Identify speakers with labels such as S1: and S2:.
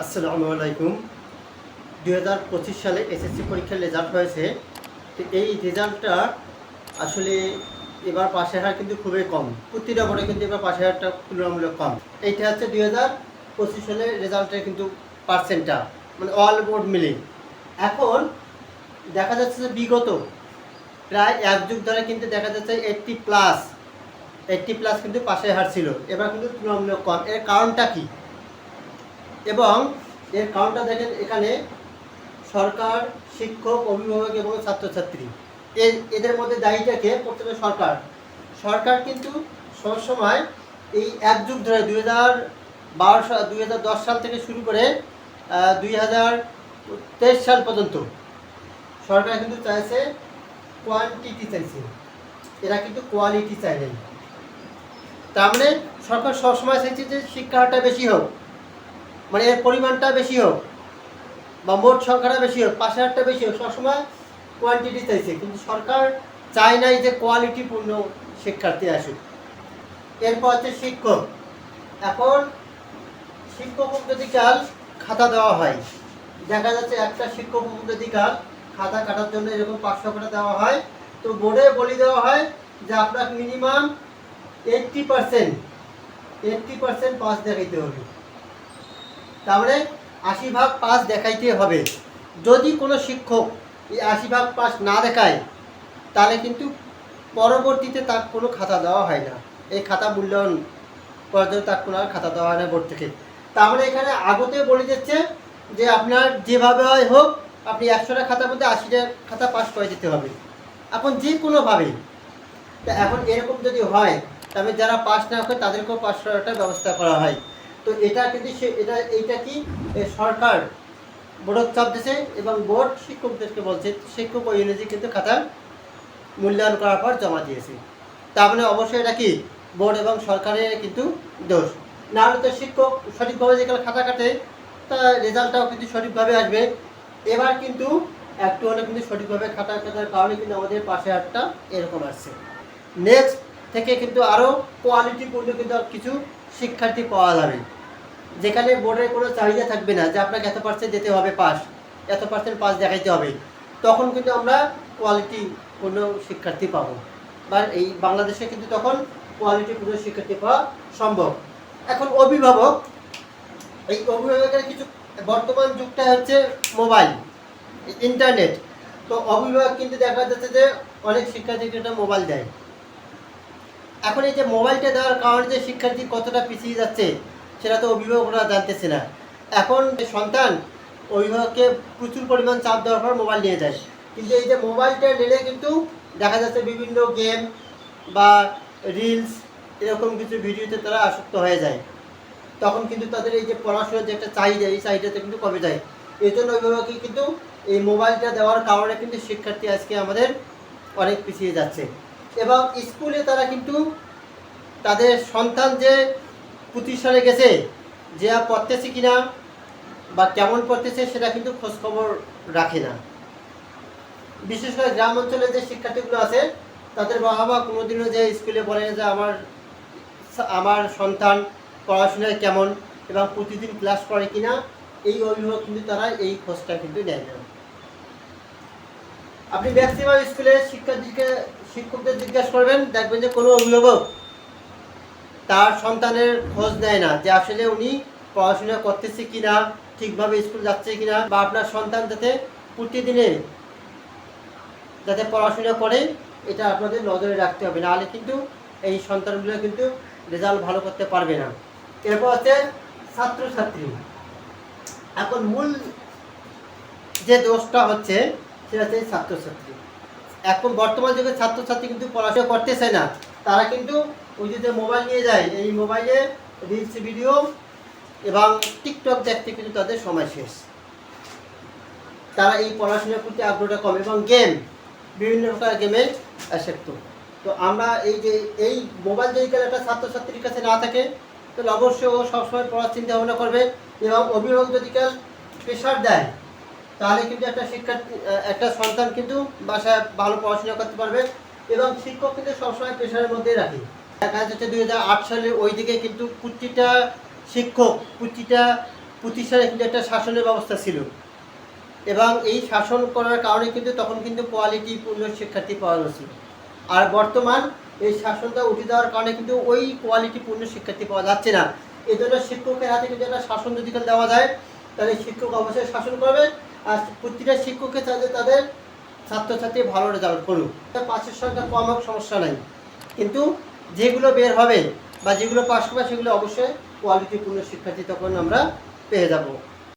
S1: আসসালামু আলাইকুম। দুই হাজার পঁচিশ সালে এসএসসি পরীক্ষার রেজাল্ট হয়েছে। তো এই রেজাল্টটা আসলে এবার পাশের হার কিন্তু খুবই কম। প্রতিটা বোর্ডে কিন্তু এবার পাশের হারটা তুলনামূলক কম। এইটা হচ্ছে দুই হাজার পঁচিশ সালের রেজাল্টের কিন্তু পার্সেন্টটা মানে অল বোর্ড মিলে। এখন দেখা যাচ্ছে যে বিগত প্রায় এক যুগ ধরে কিন্তু দেখা যাচ্ছে এইটটি প্লাস এইটটি প্লাস কিন্তু পাশের হার ছিল। এবার কিন্তু তুলনামূলক কম। এর কারণটা কী? এবং এর কারণটা দেখেন এখানে সরকার, শিক্ষক, অভিভাবক এবং ছাত্রছাত্রী। এদের মধ্যে দায়ীটাকে প্রথমে সরকার। সরকার কিন্তু সবসময় এই এক যুগ ধরে দুই হাজার বারো সাল দুই হাজার দশ সাল থেকে শুরু করে দুই হাজার তেইশ সাল পর্যন্ত সরকার কিন্তু চাইছে কোয়ান্টিটি চাইছে। এরা কিন্তু কোয়ালিটি চাই তার মানে সরকার সবসময় চাইছে যে শিক্ষাটা বেশি হোক। মানে এর পরিমাণটা বেশি হোক বা মোট সংখ্যাটা বেশি হোক, পাঁচ হাজারটা বেশি হোক, সবসময় কোয়ান্টিটি চাইছে। কিন্তু সরকার চায় নাই যে কোয়ালিটিপূর্ণ শিক্ষার্থী আসুক। এরপর হচ্ছে শিক্ষক। এখন শিক্ষক কাল খাতা দেওয়া হয়। দেখা যাচ্ছে একটা শিক্ষক কাল খাতা কাটার জন্য এরকম পাঁচশো করে দেওয়া হয়। তো বোর্ডে বলি দেওয়া হয় যে আপনার minimum eighty percent eighty percent pass দেখাইতে হবে। তাহলে আশি ভাগ পাস দেখাইতে হবে। যদি কোনো শিক্ষক এই আশি ভাগ পাস না দেখায়, তাহলে কিন্তু পরবর্তীতে তার কোনো খাতা দেওয়া হয় না। এই খাতা মূল্যায়ন করার জন্য তার কোনো খাতা দেওয়া হয় না বোর্ড থেকে। তাহলে এখানে আগতে বলে দিচ্ছে যে আপনার যেভাবে হয় হোক, আপনি একশোটা খাতার মধ্যে আশিটা খাতা পাস করে দিতে হবে। এখন যে কোনোভাবে। তা এখন এরকম যদি হয় তবে যারা পাস না করে তাদেরকেও পাস করাটার ব্যবস্থা করা হয়। তো এটা কিন্তু সে, এটা, এইটা কি? সরকার, বোর্ড চাপ দিয়েছে এবং বোর্ড শিক্ষকদেরকে বলছে, শিক্ষক ও ইংরেজি কিন্তু খাতা মূল্যায়ন করার পর জমা দিয়েছে। তার মানে অবশ্যই এটা কি? বোর্ড এবং সরকারের কিন্তু দোষ। না হলে তো শিক্ষক সঠিকভাবে যেখানে খাতা কাটে, তা রেজাল্টটাও কিন্তু সঠিকভাবে আসবে। এবার কিন্তু একটু হলে কিন্তু সঠিকভাবে খাতা কাটার কারণে কিন্তু আমাদের পাশে হাতটা এরকম আসছে। নেক্সট থেকে কিন্তু আরও কোয়ালিটিপূর্ণ কিন্তু কিছু শিক্ষার্থী পাওয়া যাবে। যেখানে বোর্ডের কোনো চাহিদা থাকবে না যে আপনাকে এত পার্সেন্ট যেতে হবে পাস এত পার্সেন্ট পাস দেখাইতে হবে, তখন কিন্তু আমরা কোয়ালিটি কোনো শিক্ষার্থী পাবো। বা এই বাংলাদেশে কিন্তু তখন কোয়ালিটি কোনো শিক্ষার্থী পাওয়া সম্ভব। এখন অভিভাবক, এই অভিভাবকের কিছু বর্তমান যুগটা হচ্ছে মোবাইল ইন্টারনেট তো অভিভাবক কিন্তু দেখা যাচ্ছে যে অনেক শিক্ষার্থীকে মোবাইল দেয়। এখন এই যে মোবাইলটা দেওয়ার কারণে যে শিক্ষার্থী কতটা পিছিয়ে যাচ্ছে, সেটা তো অভিভাবকরা জানতেছে না। এখন সন্তান, অভিভাবককে প্রচুর পরিমাণ চাপ দেওয়ার পর মোবাইল নিয়ে যায়। কিন্তু এই যে মোবাইলটা নিলে কিন্তু দেখা যাচ্ছে বিভিন্ন গেম বা রিলস, এরকম কিছু ভিডিওতে তারা আসক্ত হয়ে যায়। তখন কিন্তু তাদের এই যে পড়াশোনার যে একটা চাহিদা, এই চাহিদাটা কিন্তু কমে যায়। এই জন্য অভিভাবককে কিন্তু এই মোবাইলটা দেওয়ার কারণে কিন্তু শিক্ষার্থী আজকে আমাদের অনেক পিছিয়ে যাচ্ছে। এবং স্কুলে তারা কিন্তু তাদের সন্তান যে প্রতিষ্ঠানে গেছে, যে পড়তেছে কিনা বা কেমন পড়তেছে সেটা কিন্তু খোঁজখবর রাখে না। বিশেষ করে গ্রাম অঞ্চলে যে শিক্ষার্থীগুলো আছে, তাদের বাবা মা কোনোদিনও যে স্কুলে বলে যে আমার আমার সন্তান পড়াশোনায় কেমন এবং প্রতিদিন ক্লাস করে কিনা, এই অভিভাবক কিন্তু তারা এই খোঁজটা কিন্তু নেয় না। আপনি ম্যাক্সিমাম স্কুলে শিক্ষার্থীকে শিক্ষকদের জিজ্ঞাসা করবেন, দেখবেন যে কোনো অভিভাবক তার সন্তানের খোঁজ নেয় না যে আসলে উনি পড়াশোনা করতেছে কিনা, ঠিকভাবে স্কুল যাচ্ছে কিনা, বা আপনার সন্তান যাতে প্রতিদিনে যাতে পড়াশোনা করে, এটা আপনাদের নজরে রাখতে হবে। নাহলে কিন্তু এই সন্তানগুলো কিন্তু রেজাল্ট ভালো করতে পারবে না। এরপর হচ্ছে ছাত্রছাত্রী। এখন মূল যে দোষটা হচ্ছে সেটা হচ্ছে ছাত্রছাত্রী। এখন বর্তমান যুগে ছাত্রছাত্রী কিন্তু পড়াশোনা করতেছে না। তারা কিন্তু ওই যে মোবাইল নিয়ে যায়, এই মোবাইলে রিলস ভিডিও এবং টিকটক দেখতে কিন্তু তাদের সময় শেষ। তারা এই পড়াশোনার প্রতি আগ্রহটা কম এবং গেম বিভিন্ন প্রকার গেমে আসক্ত। তো আমরা এই যে, এই মোবাইল যদি একটা ছাত্রছাত্রীর কাছে না থাকে, তাহলে অবশ্যই ও সবসময় পড়ার চিন্তা ভাবনা করবে এবং অভিভাবক যদি কাল প্রেশার দেয় তাহলে কিন্তু একটা শিক্ষার্থী একটা সন্তান কিন্তু বাসায় ভালো পড়াশোনা করতে পারবে এবং শিক্ষক কিন্তু সবসময় প্রেশারের মধ্যেই রাখে। দেখা যাচ্ছে দুই হাজার আট সালে ওই দিকে কিন্তু প্রতিটা শিক্ষক, প্রতিটা প্রতিষ্ঠানে কিন্তু একটা শাসনের ব্যবস্থা ছিল। এবং এই শাসন করার কারণে কিন্তু তখন কিন্তু কোয়ালিটি পূর্ণ শিক্ষার্থী পাওয়া যাচ্ছিল আর বর্তমান এই শাসনটা উঠে দেওয়ার কারণে কিন্তু ওই কোয়ালিটি পূর্ণ শিক্ষার্থী পাওয়া যাচ্ছে না। এই জন্য শিক্ষকের হাতে কিন্তু একটা শাসন যদি দেওয়া যায়, তাহলে শিক্ষক অবশ্যই শাসন করবে। আর প্রতিটা শিক্ষককে চাইলে তাদের ছাত্রছাত্রী ভালো রেজাল্ট করুক। পাশের সংখ্যা কম হোক, সমস্যা নাই। কিন্তু যেগুলো বের হবে বা যেগুলো পাশ করবে, সেগুলো অবশ্যই কোয়ালিটিপূর্ণ শিক্ষার্থী তখন আমরা পেয়ে যাব।